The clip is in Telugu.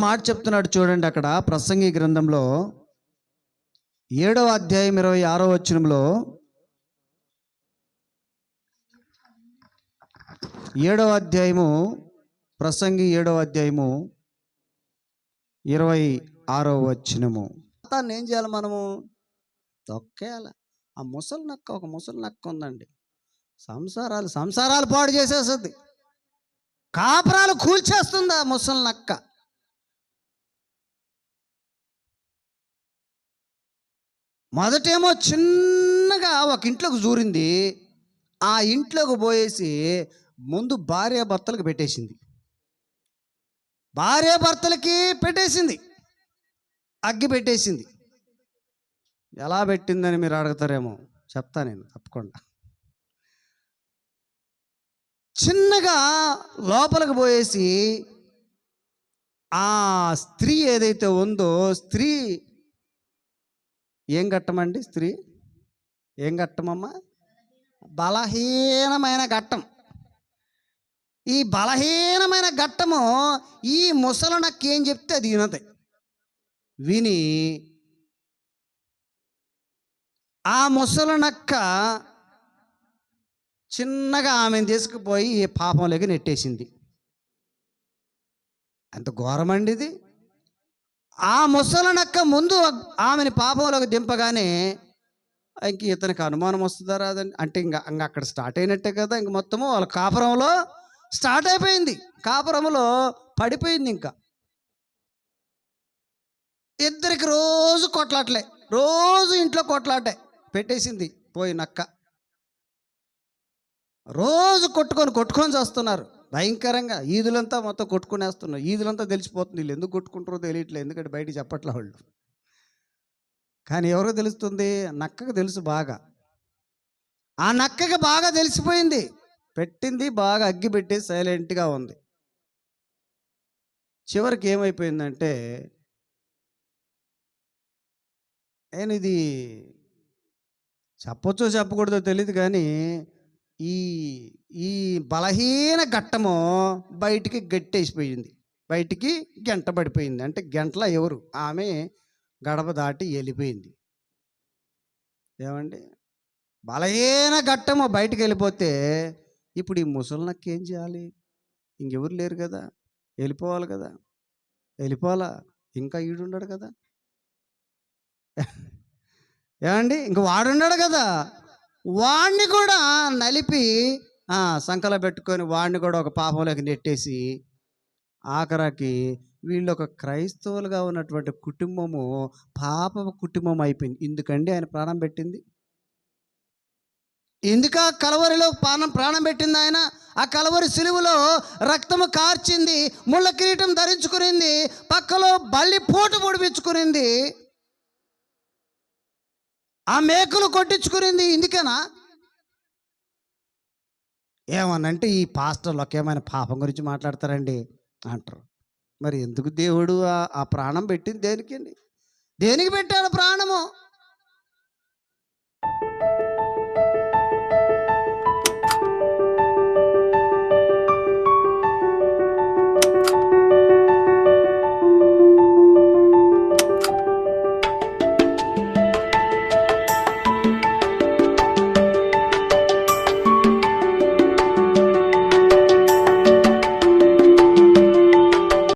మాట చెప్తున్నాడు చూడండి అక్కడ ప్రసంగి గ్రంథంలో ఏడవ అధ్యాయం ఇరవై ఆరో వచనంలో ఏడవ అధ్యాయము ప్రసంగి ఏడవ అధ్యాయము ఇరవై ఆరో వచనము. దాన్ని ఏం చేయాలి మనము? తొక్కేయాలి. ఆ ముసలి నక్క ఒక ముసలి నక్క ఉందండి. సంసారాలు సంసారాలు పాడు చేసేస్తుంది. కాపురాలు కూల్చేస్తుంది ఆ ముసలి నక్క. మొదటేమో చిన్నగా ఒక ఇంట్లోకి జూరింది. ఆ ఇంట్లోకి పోయేసి ముందు భార్య భర్తలకు పెట్టేసింది. భార్య భర్తలకి పెట్టేసింది. అగ్గి పెట్టేసింది. ఎలా పెట్టిందని మీరు అడుగుతారేమో? చెప్తా నేను తప్పకుండా. చిన్నగా లోపలికి పోయేసి ఆ స్త్రీ ఏదైతే ఉందో స్త్రీ ఏం ఘట్టమండి స్త్రీ? ఏం ఘట్టమమ్మా? బలహీనమైన ఘట్టం. ఈ బలహీనమైన ఘట్టము ఈ ముసలు ఏం చెప్తే అది వినది. విని ఆ ముసలనక్క చిన్నగా ఆమెను తీసుకుపోయి ఈ పాపంలోకి నెట్టేసింది. ఎంత ఘోరమండి ఇది. ఆ ముసలనక్క ముందు ఆమెని పాపంలోకి దింపగానే ఇంక ఇతనికి అనుమానం వస్తుందా రాదని అంటే ఇంకా ఇంకా అక్కడ స్టార్ట్ అయినట్టే కదా ఇంక మొత్తము వాళ్ళ కాపురంలో స్టార్ట్ అయిపోయింది. కాపురంలో పడిపోయింది ఇంకా. ఇద్దరికి రోజు కొట్లాటలే రోజు ఇంట్లో కొట్లాటే పెట్టేసింది పోయి నక్క. రోజు కొట్టుకొని కొట్టుకొని చేస్తున్నారు. భయంకరంగా ఈదులంతా మొత్తం కొట్టుకునేస్తున్నారు. ఈదులంతా తెలిసిపోతుంది. వీళ్ళు ఎందుకు కొట్టుకుంటారో తెలియట్లేదు. ఎందుకంటే బయట చెప్పట్లే వాళ్ళు. కానీ ఎవరో తెలుస్తుంది? నక్కకు తెలుసు బాగా. ఆ నక్కకి బాగా తెలిసిపోయింది. పెట్టింది బాగా అగ్గి పెట్టి సైలెంట్గా ఉంది. చివరికి ఏమైపోయిందంటే నేను ఇది చెప్పొచ్చో చెప్పకూడదో తెలియదు కానీ ఈ ఈ బలహీన ఘట్టము బయటికి గట్టేసిపోయింది. బయటికి గంట పడిపోయింది. అంటే గంటల ఎవరు? ఆమె గడప దాటి వెళ్ళిపోయింది. ఏమండి? బలహీన ఘట్టము బయటికి వెళ్ళిపోతే ఇప్పుడు ఈ ముసలినక్కి ఏం చేయాలి? ఇంకెవరు లేరు కదా? వెళ్ళిపోవాలి కదా? వెళ్ళిపోవాలా? ఇంకా ఈడుండడు కదా? ఏమండి? ఇంక వాడున్నాడు కదా? వాణ్ణి కూడా నలిపి ఆ, సంకలో పెట్టుకొని వాడిని కూడా ఒక పాపంలోకి నెట్టేసి ఆఖరాకి వీళ్ళు ఒక క్రైస్తవులుగా ఉన్నటువంటి కుటుంబము పాప కుటుంబం అయిపోయింది. ఎందుకండి ఆయన ప్రాణం పెట్టింది? ఎందుక కలవరిలో ప్రాణం ప్రాణం పెట్టింది ఆయన? ఆ కలవరి సిలువలో రక్తము కార్చింది ముళ్ళ కిరీటం ధరించుకునింది పక్కలో బల్లి పోటు పొడిపించుకునింది. ఆ మేకలు కొట్టించుకునింది ఇందుకేనా? ఏమనంటే ఈ పాస్టర్లు ఒకేమైన పాపం గురించి మాట్లాడతారండి అంటారు. మరి ఎందుకు దేవుడు ఆ- ఆ ప్రాణం పెట్టింది దేనికండి? దేనికి పెట్టాడు ప్రాణము?